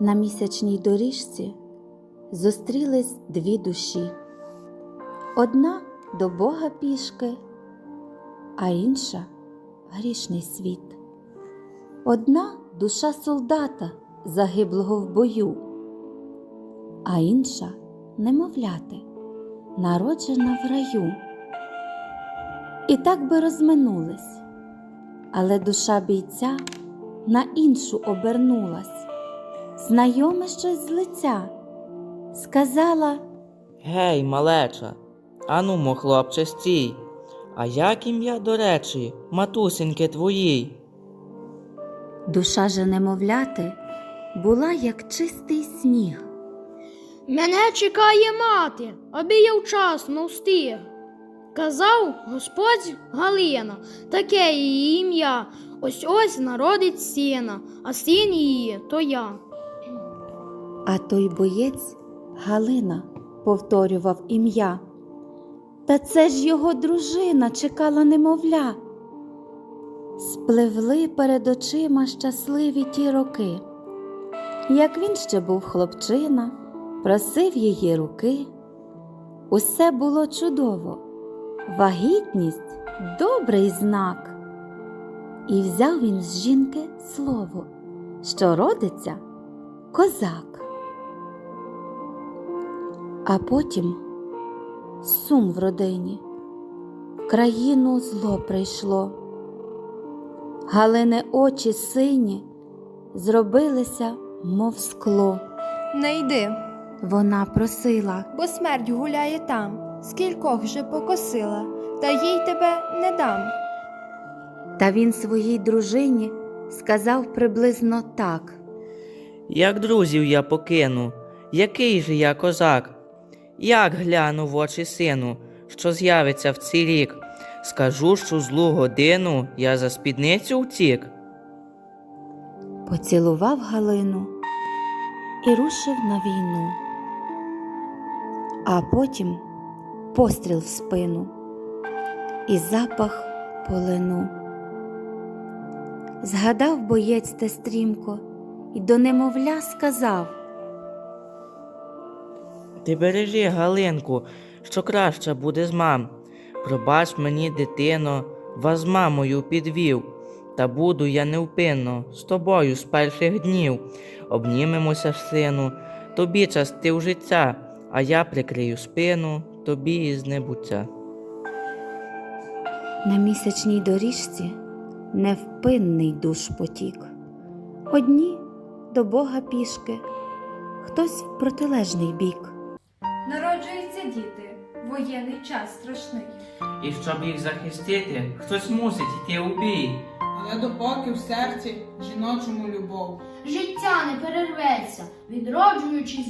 На місячній доріжці зустрілись дві душі. Одна до Бога пішки, а інша грішний світ. Одна душа солдата, загиблого в бою, а інша немовляти, народжена в раю. І так би розминулись, але душа бійця на іншу обернулась. Знайоме щось з лиця, сказала, Гей, малеча, анумо, хлопче, стій. А як ім'я, до речі, матусеньки твоїй? душа же немовляти була, як чистий сніг. Мене чекає мати, аби я вчасно встиг. Казав Господь Галина, таке її ім'я. Ось ось народить сина, а син її то я. А той боєць Галина повторював ім'я. Та це ж його дружина чекала немовля. Спливли перед очима щасливі ті роки. Як він ще був хлопчина, просив її руки. Усе було чудово, вагітність добрий знак. І взяв він з жінки слово, що родиться козак. А потім сум в родині, в країну зло прийшло. Галини очі сині зробилися, мов скло. Не йди, Вона просила, бо смерть гуляє там, скількох вже покосила, та їй тебе не дам. та він своїй дружині сказав приблизно так. Як друзів я покину, який же я козак? Як гляну в очі сину, що з'явиться в цей рік? Скажу, що злу годину я за спідницю втік. Поцілував Галину і рушив на війну. А потім постріл в спину і запах полину. Згадав боєць те стрімко і до немовля сказав Ти бережи, Галинку, що краще буде з мам. Пробач мені, дитино, вас з мамою підвів. Та буду я невпинно з тобою з перших днів. Обнімемося, сину, тобі частив життя, а я прикрию спину тобі із небуття. на місячній доріжці невпинний душ потік. Одні до Бога пішки, хтось в протилежний бік. Народжуються діти, воєнний час страшний. І щоб їх захистити, хтось мусить йти у бій. Але допоки в серці жіночому любов. Життя не перерветься, відроджуючись